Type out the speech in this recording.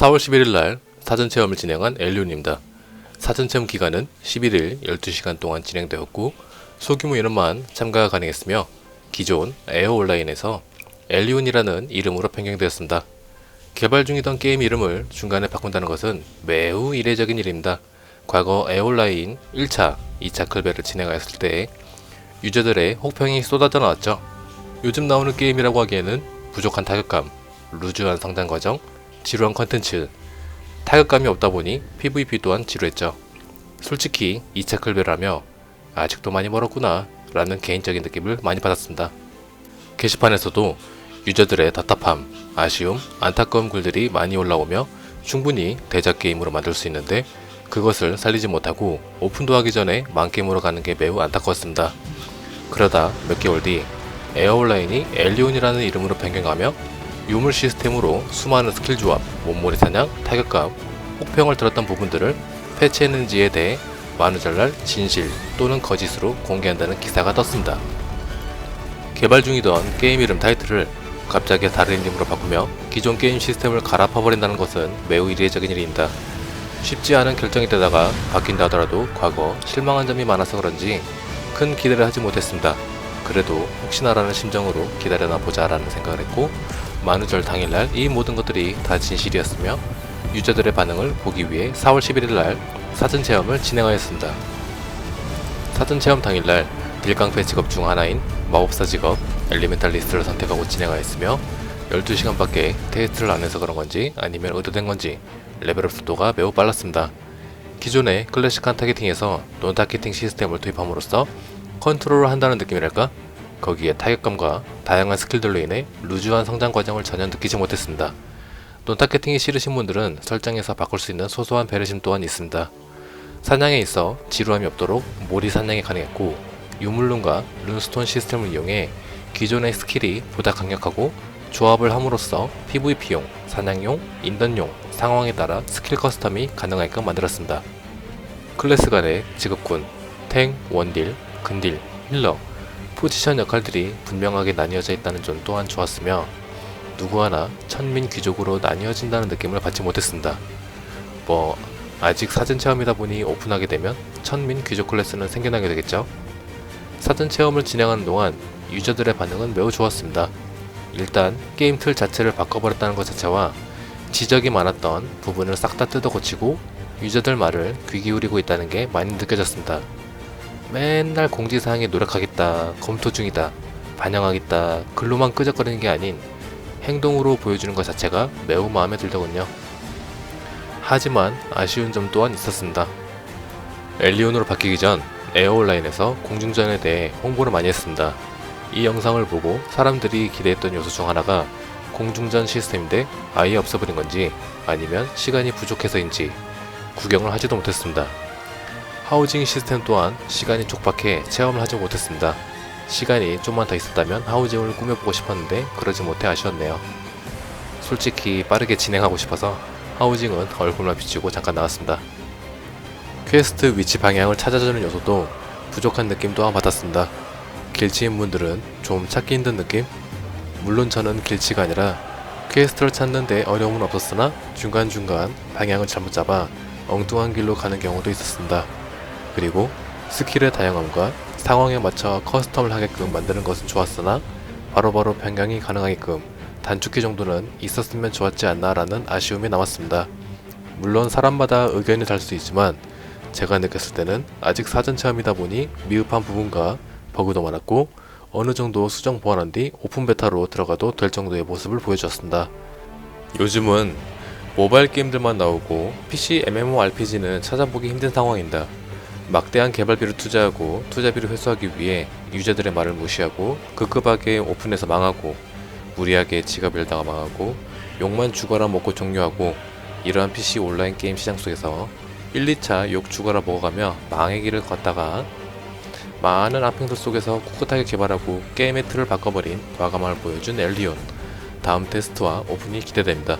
4월 11일 날 사전 체험을 진행한 엘리온입니다. 사전 체험 기간은 11일 12시간 동안 진행되었고 소규모 인원만 참가가 가능했으며 기존 에어 온라인에서 엘리온이라는 이름으로 변경되었습니다. 개발 중이던 게임 이름을 중간에 바꾼다는 것은 매우 이례적인 일입니다. 과거 에어온라인 1차, 2차 클베를 진행하였을 때 유저들의 혹평이 쏟아져 나왔죠. 요즘 나오는 게임이라고 하기에는 부족한 타격감, 루즈한 성장 과정, 지루한 컨텐츠, 타격감이 없다 보니 PVP 또한 지루했죠. 솔직히 2차 클베라며 아직도 많이 멀었구나 라는 개인적인 느낌을 많이 받았습니다. 게시판에서도 유저들의 답답함, 아쉬움, 안타까운 글들이 많이 올라오며 충분히 대작 게임으로 만들 수 있는데 그것을 살리지 못하고 오픈도 하기 전에 만게임으로 가는 게 매우 안타까웠습니다. 그러다 몇 개월 뒤 에어온라인이 엘리온이라는 이름으로 변경하며 유물 시스템으로 수많은 스킬 조합, 몸몰이 사냥, 타격감, 혹평을 들었던 부분들을 패치했는지에 대해 만우절날 진실 또는 거짓으로 공개한다는 기사가 떴습니다. 개발 중이던 게임 이름 타이틀을 갑자기 다른 이름으로 바꾸며 기존 게임 시스템을 갈아파버린다는 것은 매우 이례적인 일입니다. 쉽지 않은 결정이 되다가 바뀐다 하더라도 과거 실망한 점이 많아서 그런지 큰 기대를 하지 못했습니다. 그래도 혹시나라는 심정으로 기다려나 보자라는 생각을 했고 만우절 당일날 이 모든 것들이 다 진실이었으며 유저들의 반응을 보기 위해 4월 11일 날 사전 체험을 진행하였습니다. 사전 체험 당일날 딜깡패 직업 중 하나인 마법사 직업 엘리멘탈리스트를 선택하고 진행하였으며 12시간밖에 테스트를 안 해서 그런 건지 아니면 의도된 건지 레벨업 속도가 매우 빨랐습니다. 기존의 클래식한 타겟팅에서 논 타겟팅 시스템을 도입함으로써 컨트롤을 한다는 느낌이랄까? 거기에 타격감과 다양한 스킬들로 인해 루즈한 성장 과정을 전혀 느끼지 못했습니다. 논 타겟팅이 싫으신 분들은 설정에서 바꿀 수 있는 소소한 배려심 또한 있습니다. 사냥에 있어 지루함이 없도록 몰이 사냥이 가능했고 유물룬과 룬스톤 시스템을 이용해 기존의 스킬이 보다 강력하고 조합을 함으로써 PVP용, 사냥용, 인던용, 상황에 따라 스킬 커스텀이 가능하게끔 만들었습니다. 클래스 간의 직업군, 탱, 원딜, 근딜, 힐러, 포지션 역할들이 분명하게 나뉘어져 있다는 점 또한 좋았으며 누구 하나 천민 귀족으로 나뉘어진다는 느낌을 받지 못했습니다. 뭐 아직 사전 체험이다 보니 오픈하게 되면 천민 귀족 클래스는 생겨나게 되겠죠. 사전 체험을 진행하는 동안 유저들의 반응은 매우 좋았습니다. 일단 게임 틀 자체를 바꿔버렸다는 것 자체와 지적이 많았던 부분을 싹 다 뜯어 고치고 유저들 말을 귀 기울이고 있다는 게 많이 느껴졌습니다. 맨날 공지사항에 노력하겠다, 검토 중이다, 반영하겠다, 글로만 끄적거리는 게 아닌 행동으로 보여주는 것 자체가 매우 마음에 들더군요. 하지만 아쉬운 점 또한 있었습니다. 엘리온으로 바뀌기 전 에어온라인에서 공중전에 대해 홍보를 많이 했습니다. 이 영상을 보고 사람들이 기대했던 요소 중 하나가 공중전 시스템인데 아예 없어버린 건지 아니면 시간이 부족해서인지 구경을 하지도 못했습니다. 하우징 시스템 또한 시간이 촉박해 체험을 하지 못했습니다. 시간이 좀만 더 있었다면 하우징을 꾸며보고 싶었는데 그러지 못해 아쉬웠네요. 솔직히 빠르게 진행하고 싶어서 하우징은 얼굴만 비추고 잠깐 나왔습니다. 퀘스트 위치 방향을 찾아주는 요소도 부족한 느낌 또한 받았습니다. 길치인 분들은 좀 찾기 힘든 느낌? 물론 저는 길치가 아니라 퀘스트를 찾는데 어려움은 없었으나 중간중간 방향을 잘못 잡아 엉뚱한 길로 가는 경우도 있었습니다. 그리고 스킬의 다양함과 상황에 맞춰 커스텀을 하게끔 만드는 것은 좋았으나 바로바로 변경이 가능하게끔 단축키 정도는 있었으면 좋았지 않나 라는 아쉬움이 남았습니다. 물론 사람마다 의견이 다를 수 있지만 제가 느꼈을 때는 아직 사전 체험이다 보니 미흡한 부분과 버그도 많았고 어느 정도 수정 보완한 뒤 오픈 베타로 들어가도 될 정도의 모습을 보여주었습니다. 요즘은 모바일 게임들만 나오고 PC MMORPG는 찾아보기 힘든 상황입니다. 막대한 개발비를 투자하고 투자비를 회수하기 위해 유저들의 말을 무시하고 급급하게 오픈해서 망하고 무리하게 지갑 열다가 망하고 욕만 죽어라 먹고 종료하고 이러한 PC 온라인 게임 시장 속에서 1, 2차 욕 죽어라 먹어가며 망의 길을 걷다가 많은 악평들 속에서 꿋꿋하게 개발하고 게임의 틀을 바꿔버린 과감함을 보여준 엘리온 다음 테스트와 오픈이 기대됩니다.